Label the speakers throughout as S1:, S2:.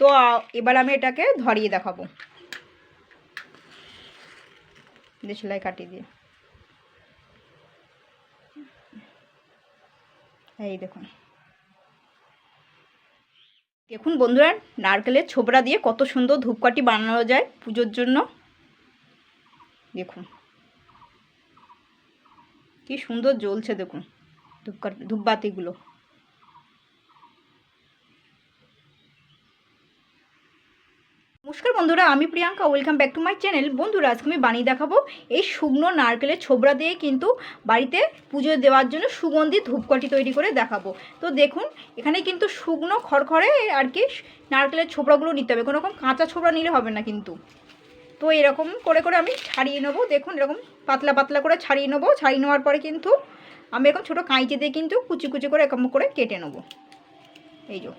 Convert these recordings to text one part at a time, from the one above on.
S1: তো এবার আমি এটাকে ধরিয়ে দেখাবো। সেলাই কাটিয়ে দিয়ে। এই দেখুন। দেখুন বন্ধুরা, নারকেলের ছোবড়া দিয়ে কত সুন্দর ধূপকাঠি বানানো যায় পুজোর জন্য। দেখুন। কি সুন্দর জ্বলছে দেখুন ধূপকাঠি, ধূপবাতিগুলো। নমস্কার বন্ধুরা, আমি Priyanka. Welcome back to my channel বন্ধুরা, আজকে আমি বানিয়ে দেখাবো এই শুকনো নারকেলের ছোবড়া দিয়ে কিন্তু বাড়িতে পুজো দেওয়ার জন্য সুগন্ধি ধূপকাঠি তৈরি করে দেখাবো। তো দেখুন, এখানে কিন্তু শুকনো খড়খড়ে আর কি নারকেলের ছোবড়াগুলো নিতে হবে। কোনো রকম কাঁচা ছোবড়া নিলে হবে না কিন্তু। তো এরকম করে করে আমি ছাড়িয়ে নেব। দেখুন, এরকম পাতলা পাতলা করে ছাড়িয়ে নেব। ছাড়িয়ে নেওয়ার পরে কিন্তু আমি এরকম ছোটো কাঁচি দিয়ে কিন্তু কুচি কুচি করে এরকম করে কেটে নেব। এই যে।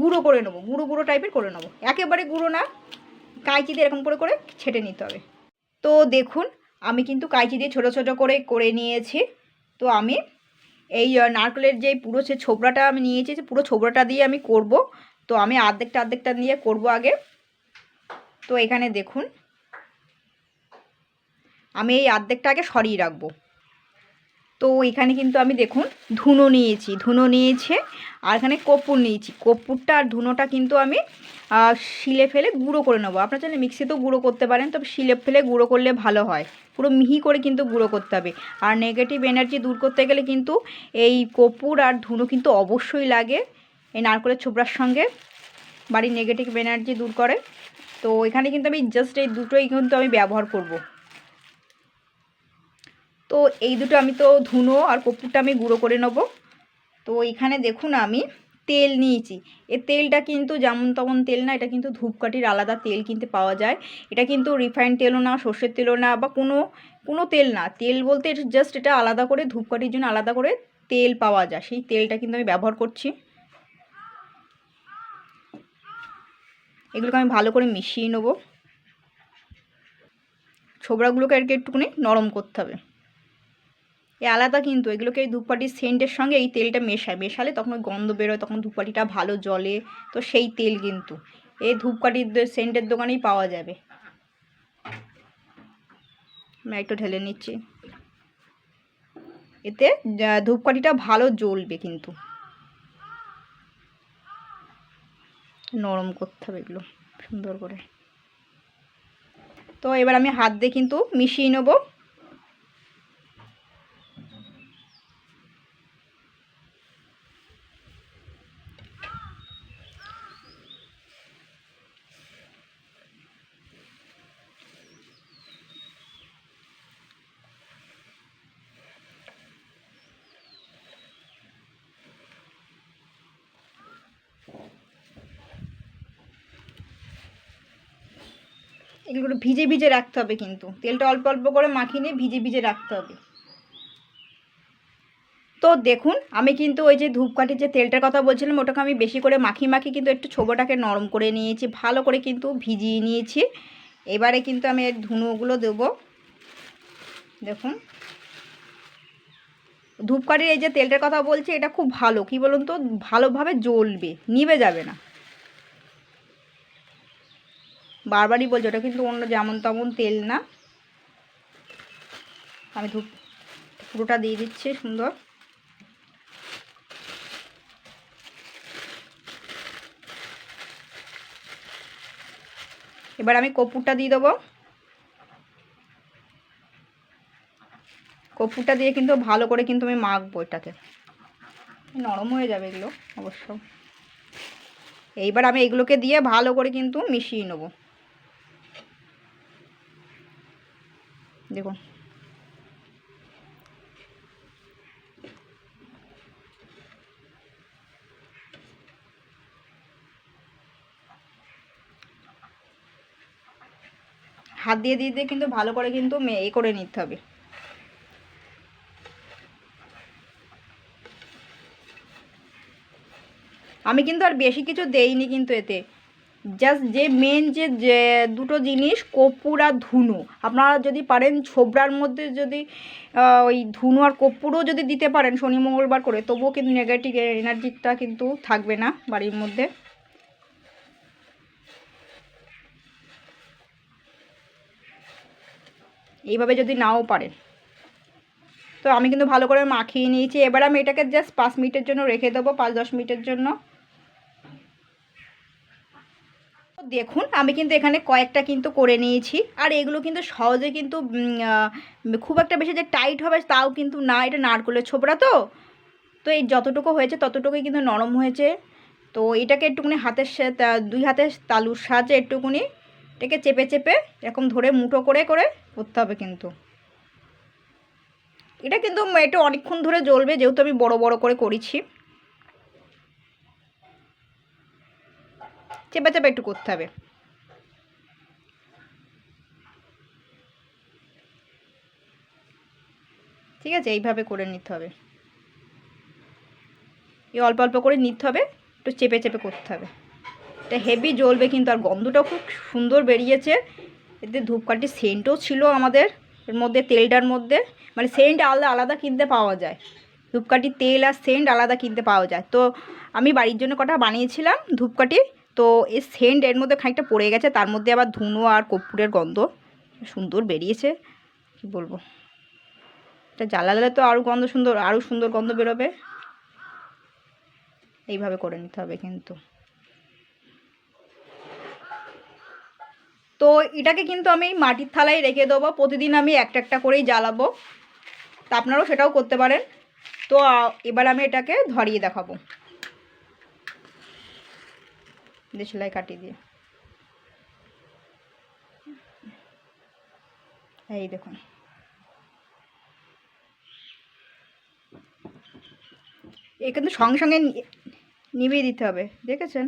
S1: গুঁড়ো করে নেব, গুঁড়ো গুঁড়ো টাইপের করে নেব। একেবারে গুঁড়ো না কাঁচি দিয়ে এরকম করে করে ছেটে নিতে হবে। তো দেখুন, আমি কিন্তু কাঁচি দিয়ে ছোটো ছোটো করে করে নিয়েছি। তো আমি এই নারকেলের যে পুরো সে ছোবড়াটা আমি নিয়েছি পুরো ছোবড়াটা দিয়ে আমি করব। তো আমি আর্ধেকটা আর্ধেকটা দিয়ে করব আগে। তো এখানে দেখুন, আমি এই আর্ধেকটা আগে সরিয়ে রাখব। তো এখানে কিন্তু আমি দেখুন ধুনো নিয়েছি, ধুনো নিয়েছে আর এখানে কর্পূর নিয়েছি। কর্পূরটা আর ধুনোটা কিন্তু আমি শিলে ফেলে গুঁড়ো করে নেব। আপনার চাইলে মিক্সিতেও গুঁড়ো করতে পারেন, তবে শিলে ফেলে গুঁড়ো করলে ভালো হয়। পুরো মিহি করে কিন্তু গুঁড়ো করতে হবে। আর নেগেটিভ এনার্জি দূর করতে গেলে কিন্তু এই কর্পূর আর ধুনো কিন্তু অবশ্যই লাগে এই নারকেলের ছোবড়ার সঙ্গে। বাড়ির নেগেটিভ এনার্জি দূর করে। তো এখানে কিন্তু আমি জাস্ট এই দুটোই কিন্তু আমি ব্যবহার করব। তো এই দুটো আমি তো ধুনো আর কপুরটা আমি গুঁড়ো করে নেব। তো এখানে দেখুন আমি তেল নিয়েছি। এ তেলটা কিন্তু যেমন তেমন তেল না, এটা কিন্তু ধূপকাঠির আলাদা তেল কিনতে পাওয়া যায়। এটা কিন্তু রিফাইন্ড তেলও না, সর্ষের তেলও না বা কোনো কোনো তেল না। তেল বলতে জাস্ট এটা আলাদা করে, ধূপকাঠির জন্য আলাদা করে তেল পাওয়া যায়। সেই তেলটা কিন্তু আমি ব্যবহার করছি। এগুলোকে আমি ভালো করে মিশিয়ে নেব। ছোবড়াগুলোকে আর কি একটুখানি নরম করতে হবে। এ আলাদা কিন্তু, এগুলোকে এই ধূপকাঠির সেন্টের সঙ্গে এই তেলটা মেশায়। মেশালে তখন গন্ধ বেরোয়, তখন ধূপকাঠিটা ভালো জ্বলে। তো সেই তেল কিন্তু এই ধূপকাঠির সেন্টের দোকানেই পাওয়া যাবে। আমি একটু ঢেলে নিচ্ছি। এতে ধূপকাঠিটা ভালো জ্বলবে কিন্তু। নরম করতে হবে এগুলো, সুন্দর করে। তো এবার আমি হাত দিয়ে কিন্তু মিশিয়ে নেব। এগুলো ভিজে ভিজে রাখতে হবে কিন্তু। তেলটা অল্প অল্প করে মাখিয়ে নিয়ে ভিজে ভিজে রাখতে হবে। তো দেখুন, আমি কিন্তু ওই যে ধূপকাঠির যে তেলটার কথা বলছিলাম, ওটাকে আমি বেশি করে মাখি মাখি কিন্তু একটু ছোবোটাকে নরম করে নিয়েছি, ভালো করে কিন্তু ভিজিয়ে নিয়েছি। এবারে কিন্তু আমি এর ধুনোগুলো দেবো। দেখুন। ধূপকাঠির এই যে তেলটার কথা বলছি, এটা খুব ভালো, কি বলুন তো? ভালোভাবে জ্বলবে, নিভে যাবে না। বারবারই বলছি, ওটা কিন্তু অন্য যেমন তেমন তেল না। আমি ধূপ, পুরোটা দিয়ে দিচ্ছি, সুন্দর। এবার আমি কপুরটা দিয়ে দেবো। কপুরটা দিয়ে কিন্তু ভালো করে কিন্তু আমি মাখবো এটাকে। নরম হয়ে যাবে এগুলো, অবশ্য। এইবার আমি এগুলোকে দিয়ে ভালো করে কিন্তু মিশিয়ে নেব। দেখুন। হাত দিয়ে দিয়ে দিয়ে কিন্তু ভালো করে কিন্তু এ করে নিতে হবে। আমি কিন্তু আর বেশি কিছু দেইনি কিন্তু এতে। জাস্ট যে মেন যে দুটো জিনিস, কর্পূর আর ধুনো। আপনারা যদি পারেন ছোবরার মধ্যে যদি ওই ধুনো আর কর্পূরও যদি দিতে পারেন শনি, মঙ্গলবার করে, তবুও কিন্তু নেগেটিভ এনার্জিটা কিন্তু থাকবে না বাড়ির মধ্যে। এইভাবে যদি নাও পারেন। তো আমি কিন্তু ভালো করে মাখিয়ে নিয়েছি। এবার আমি এটাকে জাস্ট পাঁচ মিনিটের জন্য রেখে দেবো, পাঁচ দশ মিনিটের জন্য। দেখুন, আমি কিন্তু এখানে কয়েকটা কিন্তু করে নিয়েছি। আর এগুলো কিন্তু সহজে কিন্তু খুব একটা বেশি যে টাইট হবে তাও কিন্তু না, এটা নারকলের ছোবড়া তো? তো এই যতটুকু হয়েছে ততটুকুই কিন্তু নরম হয়েছে। তো এটাকে একটুখানি হাতের দুই হাতের তালুর সাহায্যে একটুখানি এটাকে চেপে চেপে এরকম ধরে মুঠো করে করে করতে হবে কিন্তু। এটা কিন্তু এটা অনেকক্ষণ ধরে জ্বলবে, যেহেতু আমি বড় বড় করে করেছি। চেপে চেপে একটু করতে হবে। ঠিক আছে, এইভাবে করে নিতে হবে। এই অল্প অল্প করে নিতে হবে, একটু চেপে চেপে করতে হবে। এটা হেভি জ্বলবে কিন্তু, আর গন্ধটাও খুব সুন্দর বেরিয়েছে। এতে ধূপকাঠির সেন্টও ছিল আমাদের, এর মধ্যে, তেলটার মধ্যে। মানে সেন্ট আলাদা আলাদা কিনতে পাওয়া যায়। ধূপকাঠির তেল আর সেন্ট আলাদা কিনতে পাওয়া যায়। তো আমি বাড়ির জন্য কটা বানিয়েছিলাম ধূপকাঠি। তো এই সেন্ট এর মধ্যে খানিকটা পড়ে গেছে, তার মধ্যে আবার ধুনো আর কর্পূরের গন্ধ সুন্দর বেরিয়েছে। কি বলব? এটা জ্বালালে তো আরও গন্ধ সুন্দর আরও সুন্দর গন্ধ বেরোবে। এইভাবে করে নিতে হবে কিন্তু। তো এটাকে কিন্তু আমি মাটির থালায় রেখে দেবো, প্রতিদিন আমি একটা একটা করেই জ্বালাবো। তা আপনারাও সেটাও করতে পারেন। তো এবার আমি এটাকে ধরিয়ে দেখাবো। দিয়ে সেলাই কাটিয়ে দিয়ে। এই দেখুন। এ কিন্তু সঙ্গে সঙ্গে নিভিয়ে দিতে হবে, দেখেছেন?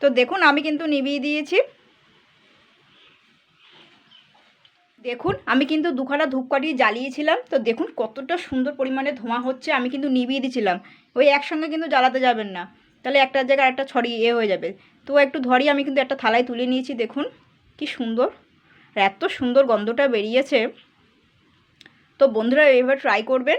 S1: তো দেখুন, আমি কিন্তু নিভিয়ে দিয়েছি। দেখুন, আমি কিন্তু দুখানা ধূপকাঠি জ্বালিয়েছিলাম। তো দেখুন কতটা সুন্দর পরিমাণে ধোঁয়া হচ্ছে, আমি কিন্তু নিবিয়ে দিয়েছিলাম। ওই একসঙ্গে কিন্তু জ্বালাতে যাবেন না। তাহলে একটা জায়গায় একটা ছড়িয়ে ইয়ে হয়ে যাবে। তো একটু ধরি আমি কিন্তু একটা থালায় তুলে নিয়েছি, দেখুন কি সুন্দর। আর এত সুন্দর গন্ধটা বেরিয়েছে। তো বন্ধুরা, এবার ট্রাই করবেন।